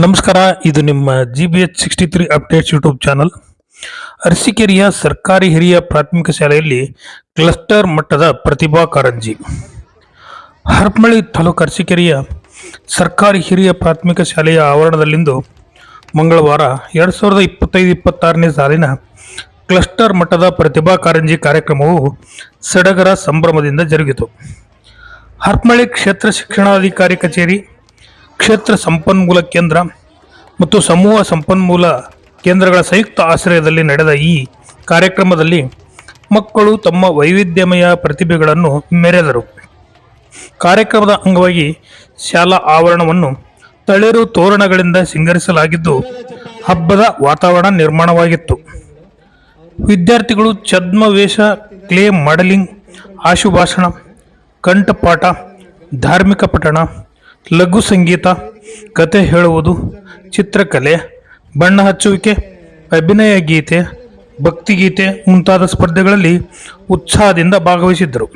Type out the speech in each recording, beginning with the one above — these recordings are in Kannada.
ನಮಸ್ಕಾರ, ಇದು ನಿಮ್ಮ G B H sixty three updates YouTube channel ಅರಸಿಕೇರಿಯ ಸರ್ಕಾರಿ ಹಿರಿಯ ಪ್ರಾಥಮಿಕ ಶಾಲೆಯಲ್ಲಿ ಕ್ಲಸ್ಟರ್ ಮಟ್ಟದ ಪ್ರತಿಭಾ ಕಾರಂಜಿ. ಹರಪನಹಳ್ಳಿ ತಾಲೂಕು ಅರಸಿಕೇರಿಯ ಸರ್ಕಾರಿ ಹಿರಿಯ ಪ್ರಾಥಮಿಕ ಶಾಲೆಯ ಆವರಣದಲ್ಲಿಂದು ಮಂಗಳವಾರ ಎರಡು ಸಾವಿರದ ಇಪ್ಪತ್ತೈದು ಇಪ್ಪತ್ತಾರನೇ ಸಾಲಿನ ಕ್ಲಸ್ಟರ್ ಮಟ್ಟದ ಪ್ರತಿಭಾ ಕಾರಂಜಿ ಕಾರ್ಯಕ್ರಮವು ಸಡಗರ ಸಂಭ್ರಮದಿಂದ ಜರುಗಿತು. ಹರಪನಹಳ್ಳಿ ಕ್ಷೇತ್ರ ಶಿಕ್ಷಣಾಧಿಕಾರಿ ಕಚೇರಿ ಕ್ಷೇತ್ರ ಸಂಪನ್ಮೂಲ ಕೇಂದ್ರ ಮತ್ತು ಸಮೂಹ ಸಂಪನ್ಮೂಲ ಕೇಂದ್ರಗಳ ಸಂಯುಕ್ತ ಆಶ್ರಯದಲ್ಲಿ ನಡೆದ ಈ ಕಾರ್ಯಕ್ರಮದಲ್ಲಿ ಮಕ್ಕಳು ತಮ್ಮ ವೈವಿಧ್ಯಮಯ ಪ್ರತಿಭೆಗಳನ್ನು ಮೆರೆದರು. ಕಾರ್ಯಕ್ರಮದ ಅಂಗವಾಗಿ ಶಾಲಾ ಆವರಣವನ್ನು ತಳಿರು ತೋರಣಗಳಿಂದ ಸಿಂಗರಿಸಲಾಗಿದ್ದು, ಹಬ್ಬದ ವಾತಾವರಣ ನಿರ್ಮಾಣವಾಗಿತ್ತು. ವಿದ್ಯಾರ್ಥಿಗಳು ಛದ್ಮವೇಷ, ಕ್ಲೇ ಮಾಡಲಿಂಗ್, ಆಶುಭಾಷಣ, ಕಂಠಪಾಠ, ಧಾರ್ಮಿಕ ಪಠಣ ಲಘು ಸಂಗೀತ, ಕತೆ ಹೇಳುವುದು, ಚಿತ್ರಕಲೆ, ಬಣ್ಣ ಹಚ್ಚುವಿಕೆ, ಅಭಿನಯ ಗೀತೆ ಭಕ್ತಿಗೀತೆ ಮುಂತಾದ ಸ್ಪರ್ಧೆಗಳಲ್ಲಿ ಉತ್ಸಾಹದಿಂದ ಭಾಗವಹಿಸಿದ್ದರು.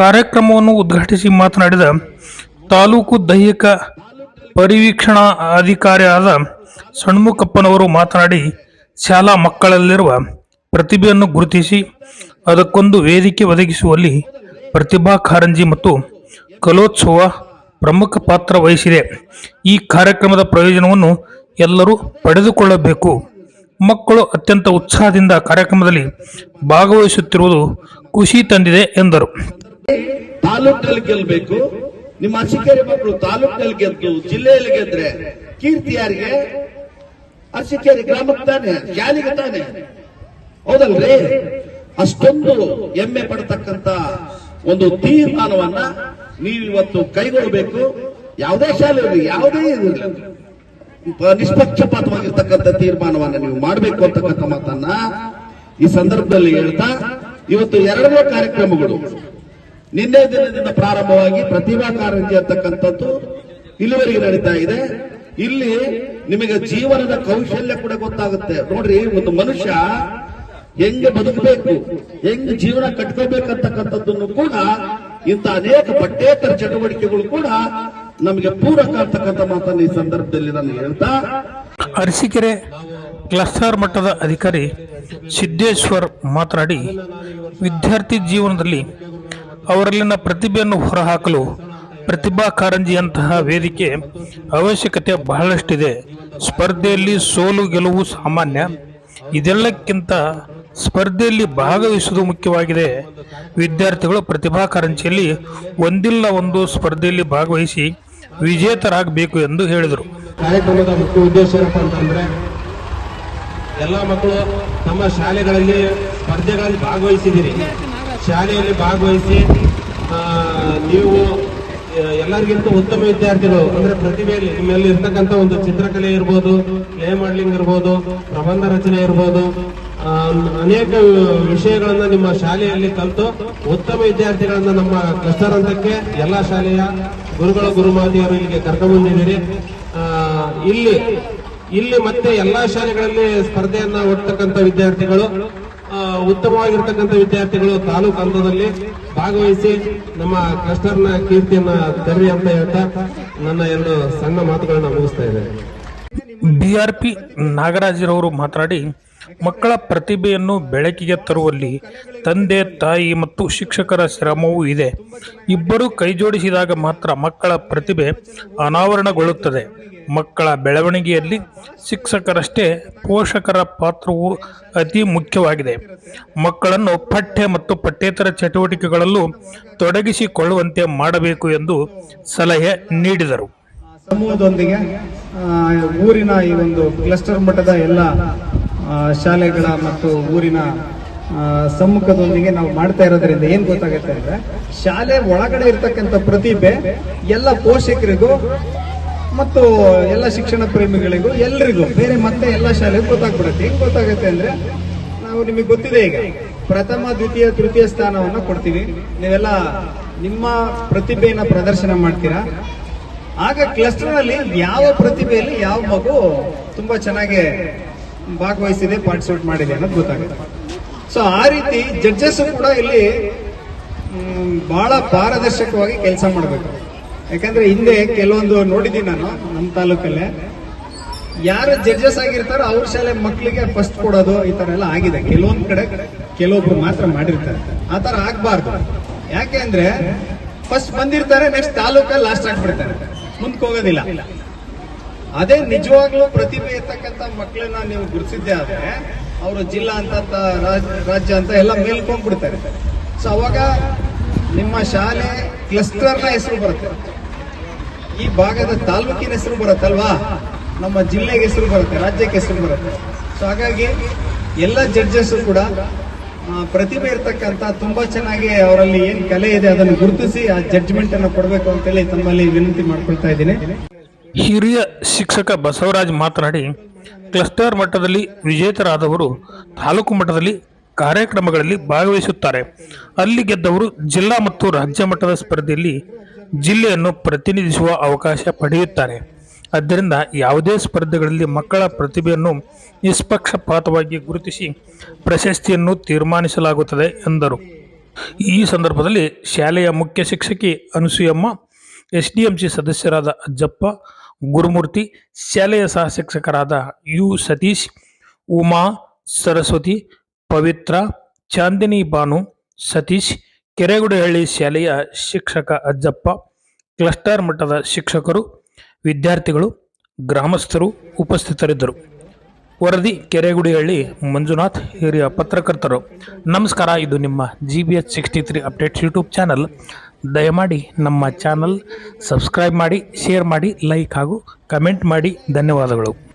ಕಾರ್ಯಕ್ರಮವನ್ನು ಉದ್ಘಾಟಿಸಿ ಮಾತನಾಡಿದ ತಾಲೂಕು ದೈಹಿಕ ಪರಿವೀಕ್ಷಣಾ ಅಧಿಕಾರಿಯಾದ ಸಣ್ಮುಖಪ್ಪನವರು ಮಾತನಾಡಿ, ಶಾಲಾ ಮಕ್ಕಳಲ್ಲಿರುವ ಪ್ರತಿಭೆಯನ್ನು ಗುರುತಿಸಿ, ಅದಕ್ಕೊಂದು ವೇದಿಕೆ ಒದಗಿಸುವಲ್ಲಿ ಪ್ರತಿಭಾ ಕಾರಂಜಿ ಮತ್ತು ಕಲೋತ್ಸವ ಪ್ರಮುಖ ಪಾತ್ರ ವಹಿಸಿದೆ. ಈ ಕಾರ್ಯಕ್ರಮದ ಪ್ರಯೋಜನವನ್ನು ಎಲ್ಲರೂ ಪಡೆದುಕೊಳ್ಳಬೇಕು. ಮಕ್ಕಳು ಅತ್ಯಂತ ಉತ್ಸಾಹದಿಂದ ಕಾರ್ಯಕ್ರಮದಲ್ಲಿ ಭಾಗವಹಿಸುತ್ತಿರುವುದು ಖುಷಿ ತಂದಿದೆ ಎಂದರು. ತಾಲೂಕಲ್ಲಿ ಗೆಲ್ಬೇಕು. ನಿಮ್ಮ ಅರಸೀಕೆರೆ ಮಕ್ಕಳು ತಾಲೂಕಲ್ಲಿ ಗೆದ್ದು ಜಿಲ್ಲೆಯಲ್ಲಿ ಗೆದ್ರೆ ಕೀರ್ತಿ ಯಾರಿಗೆ? ಅರಸೀಕೆರೆ ಗ್ರಾಮಕ್ಕೆ ತಾನೆ ಶಾಲೆಗೆ ತಾನೆ? ಹೌದಲ್ರಿ? ಅಷ್ಟೊಂದು ಹೆಮ್ಮೆ ಪಡತಕ್ಕಂತ ಒಂದು ತೀರ್ಮಾನವನ್ನ ನೀವು ಇವತ್ತು ಕೈಗೊಳ್ಳಬೇಕು. ಯಾವುದೇ ಶಾಲೆ ಇರಲಿ ಯಾವುದೇ ನಿಷ್ಪಕ್ಷಪಾತವಾಗಿರ್ತಕ್ಕಂಥ ತೀರ್ಮಾನವನ್ನು ನೀವು ಮಾಡಬೇಕು ಅಂತಕ್ಕಂಥ ಮಾತನ್ನ ಈ ಸಂದರ್ಭದಲ್ಲಿ ಹೇಳ್ತಾ, ಇವತ್ತು ಎರಡನೇ ಕಾರ್ಯಕ್ರಮಗಳು. ನಿನ್ನೆ ದಿನದಿಂದ ಪ್ರಾರಂಭವಾಗಿ ಪ್ರತಿಭಾ ಕಾರಂಜಿ ಅಂತಕ್ಕಂಥದ್ದು ಇಲ್ಲಿವರೆಗೆ ನಡೀತಾ ಇದೆ. ಇಲ್ಲಿ ನಿಮಗೆ ಜೀವನದ ಕೌಶಲ್ಯ ಕೂಡ ಗೊತ್ತಾಗುತ್ತೆ. ನೋಡ್ರಿ, ಒಂದು ಮನುಷ್ಯ ಹೆಂಗೆ ಬದುಕಬೇಕು, ಹೆಂಗ್ ಜೀವನ ಕಟ್ಕೋಬೇಕಂತಕ್ಕಂಥದ್ದನ್ನು ಕೂಡ ಇಂಥ ಅನೇಕ ಪಠ್ಯೇತರ ಚಟುವಟಿಕೆಗಳು ಕೂಡ ನಮಗೆ ಪೂರಕ ಅಂತಕ್ಕಂಥ ಮಾತನ್ನು ಈ ಸಂದರ್ಭದಲ್ಲಿ ನಾನು ಹೇಳ್ತಾ ಅರಸೀಕೆರೆ ಕ್ಲಸ್ಟರ್ ಮಟ್ಟದ ಅಧಿಕಾರಿ ಸಿದ್ದೇಶ್ವರ್ ಮಾತನಾಡಿ, ವಿದ್ಯಾರ್ಥಿ ಜೀವನದಲ್ಲಿ ಅವರಲ್ಲಿನ ಪ್ರತಿಭೆಯನ್ನು ಹೊರಹಾಕಲು ಪ್ರತಿಭಾ ಕಾರಂಜಿಯಂತಹ ವೇದಿಕೆ ಅವಶ್ಯಕತೆ ಬಹಳಷ್ಟಿದೆ. ಸ್ಪರ್ಧೆಯಲ್ಲಿ ಸೋಲು ಗೆಲುವು ಸಾಮಾನ್ಯ. ಇದೆಲ್ಲಕ್ಕಿಂತ ಸ್ಪರ್ಧೆಯಲ್ಲಿ ಭಾಗವಹಿಸುವುದು ಮುಖ್ಯವಾಗಿದೆ. ವಿದ್ಯಾರ್ಥಿಗಳು ಪ್ರತಿಭಾ ಕಾರಂಜಿಯಲ್ಲಿ ಒಂದಿಲ್ಲ ಒಂದು ಸ್ಪರ್ಧೆಯಲ್ಲಿ ಭಾಗವಹಿಸಿ ವಿಜೇತರಾಗಬೇಕು ಎಂದು ಹೇಳಿದರು. ಕಾರ್ಯಕ್ರಮದ ಮುಖ್ಯ ಉದ್ದೇಶ ಏನಪ್ಪ ಅಂತಂದ್ರೆ, ಎಲ್ಲ ಮಕ್ಕಳು ತಮ್ಮ ಶಾಲೆಗಳಲ್ಲಿ ಸ್ಪರ್ಧೆಗಳಲ್ಲಿ ಭಾಗವಹಿಸಿದ್ದೀರಿ. ಶಾಲೆಯಲ್ಲಿ ಭಾಗವಹಿಸಿ ನೀವು ಎಲ್ಲರಿಗಿಂತ ಉತ್ತಮ ವಿದ್ಯಾರ್ಥಿಗಳು, ಅಂದ್ರೆ ಪ್ರತಿಭೆಯಲ್ಲಿ ನಿಮ್ಮಲ್ಲಿ ಇರ್ತಕ್ಕಂಥ ಒಂದು ಚಿತ್ರಕಲೆ ಇರ್ಬೋದು, ಪ್ಲೇ ಮಾಡ್ಲಿಂಗ್ ಇರ್ಬೋದು, ಪ್ರಬಂಧ ರಚನೆ ಇರ್ಬೋದು ಅನೇಕ ವಿಷಯಗಳನ್ನ ನಿಮ್ಮ ಶಾಲೆಯಲ್ಲಿ ಕಲಿತು ಉತ್ತಮ ವಿದ್ಯಾರ್ಥಿಗಳನ್ನ ನಮ್ಮ ಕ್ಲಸ್ಟರ್ ಹಂತಕ್ಕೆ ಎಲ್ಲಾ ಶಾಲೆಯ ಗುರುಗಳ ಗುರುಮಾತೆಯರು ಇಲ್ಲಿಗೆ ಕರ್ಕೊಂಡ್ಬಂದಿದ್ದೀರಿ ಇಲ್ಲಿ ಇಲ್ಲಿ ಮತ್ತೆ ಎಲ್ಲಾ ಶಾಲೆಗಳಲ್ಲಿ ಸ್ಪರ್ಧೆಯನ್ನ ಒಡ್ತಕ್ಕಂಥ ವಿದ್ಯಾರ್ಥಿಗಳು ಉತ್ತಮವಾಗಿರ್ತಕ್ಕಂಥ ವಿದ್ಯಾರ್ಥಿಗಳು ತಾಲೂಕು ಹಂತದಲ್ಲಿ ಭಾಗವಹಿಸಿ ನಮ್ಮ ಕ್ಲಸ್ಟರ್ನ ಕೀರ್ತಿಯನ್ನ ತರ್ರಿ ಅಂತ ಹೇಳ್ತಾ ನನ್ನ ಎರಡು ಸಣ್ಣ ಮಾತುಗಳನ್ನ ಮುಗಿಸ್ತಾ ಇದ್ದೇನೆ. ಬಿಆರ್ಪಿ ನಾಗರಾಜರವರು ಮಾತನಾಡಿ ಮಕ್ಕಳ ಪ್ರತಿಭೆಯನ್ನು ಬೆಳಕಿಗೆ ತರುವಲ್ಲಿ ತಂದೆ, ತಾಯಿ ಮತ್ತು ಶಿಕ್ಷಕರ ಶ್ರಮವೂ ಇದೆ. ಇಬ್ಬರು ಕೈಜೋಡಿಸಿದಾಗ ಮಾತ್ರ ಮಕ್ಕಳ ಪ್ರತಿಭೆ ಅನಾವರಣಗೊಳ್ಳುತ್ತದೆ. ಮಕ್ಕಳ ಬೆಳವಣಿಗೆಯಲ್ಲಿ ಶಿಕ್ಷಕರಷ್ಟೇ ಪೋಷಕರ ಪಾತ್ರವು ಅತಿ ಮುಖ್ಯವಾಗಿದೆ. ಮಕ್ಕಳನ್ನು ಪಠ್ಯ ಮತ್ತು ಪಠ್ಯೇತರ ಚಟುವಟಿಕೆಗಳಲ್ಲೂ ತೊಡಗಿಸಿಕೊಳ್ಳುವಂತೆ ಮಾಡಬೇಕು ಎಂದು ಸಲಹೆ ನೀಡಿದರು. ಸಮೂಹದೊಂದಿಗೆ ಊರಿನ ಈ ಒಂದು ಕ್ಲಸ್ಟರ್ ಮಟ್ಟದ ಎಲ್ಲ ಶಾಲೆಗಳ ಮತ್ತು ಊರಿನ ಸಮ್ಮುಖದೊಂದಿಗೆ ನಾವು ಮಾಡ್ತಾ ಇರೋದ್ರಿಂದ ಏನ್ ಗೊತ್ತಾಗುತ್ತೆ ಅಂದ್ರೆ, ಶಾಲೆ ಒಳಗಡೆ ಇರ್ತಕ್ಕಂಥ ಪ್ರತಿಭೆ ಎಲ್ಲ ಪೋಷಕರಿಗೂ ಮತ್ತು ಎಲ್ಲ ಶಿಕ್ಷಣ ಪ್ರೇಮಿಗಳಿಗೂ ಎಲ್ರಿಗೂ, ಬೇರೆ ಮತ್ತೆ ಎಲ್ಲ ಶಾಲೆಗೂ ಗೊತ್ತಾಗ್ಬಿಡುತ್ತೆ. ಹೆಂಗೆ ಗೊತ್ತಾಗುತ್ತೆ ಅಂದ್ರೆ, ನಾವು ನಿಮಗೆ ಗೊತ್ತಿದೆ ಈಗ, ಪ್ರಥಮ, ದ್ವಿತೀಯ, ತೃತೀಯ ಸ್ಥಾನವನ್ನ ಕೊಡ್ತೀವಿ. ನೀವೆಲ್ಲ ನಿಮ್ಮ ಪ್ರತಿಭೆಯನ್ನ ಪ್ರದರ್ಶನ ಮಾಡ್ತೀರಾ? ಆಗ ಕ್ಲಸ್ಟರ್ನಲ್ಲಿ ಯಾವ ಪ್ರತಿಭೆಯಲ್ಲಿ ಯಾವ ಮಗು ತುಂಬಾ ಚೆನ್ನಾಗಿ ಭಾಗವಹಿಸಿದೆ ಪಾರ್ಟಿಸಿಪೇಟ್ ಮಾಡಿದೆ ಅನ್ನೋದು ಗೊತ್ತಾಗುತ್ತೆ. ಸೊ ಆ ರೀತಿ ಜಡ್ಜಸ್ ಕೂಡ ಇಲ್ಲಿ ಬಹಳ ಪಾರದರ್ಶಕವಾಗಿ ಕೆಲಸ ಮಾಡಬೇಕು. ಯಾಕಂದ್ರೆ ಹಿಂದೆ ಕೆಲವೊಂದು ನೋಡಿದ್ದೀನಿ ನಾನು ನಮ್ಮ ತಾಲೂಕಲ್ಲೇ. ಯಾರು ಜಡ್ಜಸ್ ಆಗಿರ್ತಾರೋ ಅವ್ರ ಶಾಲೆ ಮಕ್ಕಳಿಗೆ ಫಸ್ಟ್ ಕೊಡೋದು ಈ ತರ ಎಲ್ಲ ಆಗಿದೆ. ಕೆಲವೊಂದ್ ಕಡೆ ಕೆಲವೊಬ್ರು ಮಾತ್ರ ಮಾಡಿರ್ತಾರೆ. ಆ ತರ ಆಗ್ಬಾರ್ದು. ಯಾಕೆ ಅಂದ್ರೆ ಫಸ್ಟ್ ಬಂದಿರ್ತಾರೆ ನೆಕ್ಸ್ಟ್ ತಾಲೂಕಲ್ಲಿ ಲಾಸ್ಟ್ ಆಗ್ಬಿಡ್ತಾರೆ. ಮುಂದಕ್ಕೆ ಹೋಗೋದಿಲ್ಲ. ಅದೇ ನಿಜವಾಗ್ಲೂ ಪ್ರತಿಭೆ ಇರ್ತಕ್ಕಂಥ ಮಕ್ಕಳನ್ನ ನೀವು ಗುರುತಿಸಿದ್ದೆ ಆದ್ರೆ ಅವರು ಜಿಲ್ಲಾ ಅಂತ ರಾಜ್ಯ ಅಂತ ಎಲ್ಲ ಮೇಲ್ಕೊಂಡ್ಬಿಡ್ತಾರೆ. ಸೊ ಅವಾಗ ನಿಮ್ಮ ಶಾಲೆ ಕ್ಲಸ್ಟರ್ನ ಹೆಸರು ಬರುತ್ತೆ. ಈ ಭಾಗದ ತಾಲೂಕಿನ ಹೆಸರು ಬರುತ್ತಲ್ವಾ? ನಮ್ಮ ಜಿಲ್ಲೆಗೆ ಹೆಸರು ಬರುತ್ತೆ, ರಾಜ್ಯಕ್ಕೆ ಹೆಸರು ಬರುತ್ತೆ. ಸೊ ಹಾಗಾಗಿ ಎಲ್ಲ ಜಡ್ಜಸ್ ಕೂಡ ಪ್ರತಿಭೆ ಇರ್ತಕ್ಕಂಥ ತುಂಬಾ ಚೆನ್ನಾಗಿ ಅವರಲ್ಲಿ ಏನ್ ಕಲೆ ಇದೆ ಅದನ್ನು ಗುರುತಿಸಿ ಆ ಜಡ್ಜ್ಮೆಂಟ್ ಅನ್ನು ಕೊಡಬೇಕು ಅಂತೇಳಿ ತಮ್ಮಲ್ಲಿ ವಿನಂತಿ ಮಾಡ್ಕೊಳ್ತಾ ಇದ್ದೀನಿ. ಹಿರಿಯ ಶಿಕ್ಷಕ ಬಸವರಾಜ್ ಮಾತನಾಡಿ, ಕ್ಲಸ್ಟರ್ ಮಟ್ಟದಲ್ಲಿ ವಿಜೇತರಾದವರು ತಾಲೂಕು ಮಟ್ಟದಲ್ಲಿ ಕಾರ್ಯಕ್ರಮಗಳಲ್ಲಿ ಭಾಗವಹಿಸುತ್ತಾರೆ. ಅಲ್ಲಿ ಗೆದ್ದವರು ಜಿಲ್ಲಾ ಮತ್ತು ರಾಜ್ಯ ಮಟ್ಟದ ಸ್ಪರ್ಧೆಯಲ್ಲಿ ಜಿಲ್ಲೆಯನ್ನು ಪ್ರತಿನಿಧಿಸುವ ಅವಕಾಶ ಪಡೆಯುತ್ತಾರೆ. ಆದ್ದರಿಂದ ಯಾವುದೇ ಸ್ಪರ್ಧೆಗಳಲ್ಲಿ ಮಕ್ಕಳ ಪ್ರತಿಭೆಯನ್ನು ನಿಷ್ಪಕ್ಷಪಾತವಾಗಿ ಗುರುತಿಸಿ ಪ್ರಶಸ್ತಿಯನ್ನು ತೀರ್ಮಾನಿಸಲಾಗುತ್ತದೆ ಎಂದರು. ಈ ಸಂದರ್ಭದಲ್ಲಿ ಶಾಲೆಯ ಮುಖ್ಯ ಶಿಕ್ಷಕಿ ಅನಸೂಯಮ್ಮ ಎಸ್ಡಿಎಂಸಿ ಸದಸ್ಯರಾದ ಅಜ್ಜಪ್ಪ, ಗುರುಮೂರ್ತಿ, ಶಾಲೆಯ ಸಹ ಶಿಕ್ಷಕರಾದ ಯು ಸತೀಶ್, ಉಮಾ, ಸರಸ್ವತಿ, ಪವಿತ್ರ, ಚಾಂದಿನಿ ಬಾನು, ಸತೀಶ್, ಕೆರೆಗುಡಹಳ್ಳಿ ಶಾಲೆಯ ಶಿಕ್ಷಕ ಅಜ್ಜಪ್ಪ, ಕ್ಲಸ್ಟರ್ ಮಟ್ಟದ ಶಿಕ್ಷಕರು, ವಿದ್ಯಾರ್ಥಿಗಳು, ಗ್ರಾಮಸ್ಥರು ಉಪಸ್ಥಿತರಿದ್ದರು. ವರದಿ ಕೆರೆಗುಡಿಹಳ್ಳಿ ಮಂಜುನಾಥ್, ಹಿರಿಯ ಪತ್ರಕರ್ತರು. ನಮಸ್ಕಾರ, ಇದು ನಿಮ್ಮ G B H sixty three updates YouTube channel ದಯಮಾಡಿ ನಮ್ಮ ಚಾನಲ್ ಸಬ್ಸ್ಕ್ರೈಬ್ ಮಾಡಿ ಶೇರ್ ಮಾಡಿ ಲೈಕ್ ಹಾಗೂ ಕಮೆಂಟ್ ಮಾಡಿ. ಧನ್ಯವಾದಗಳು.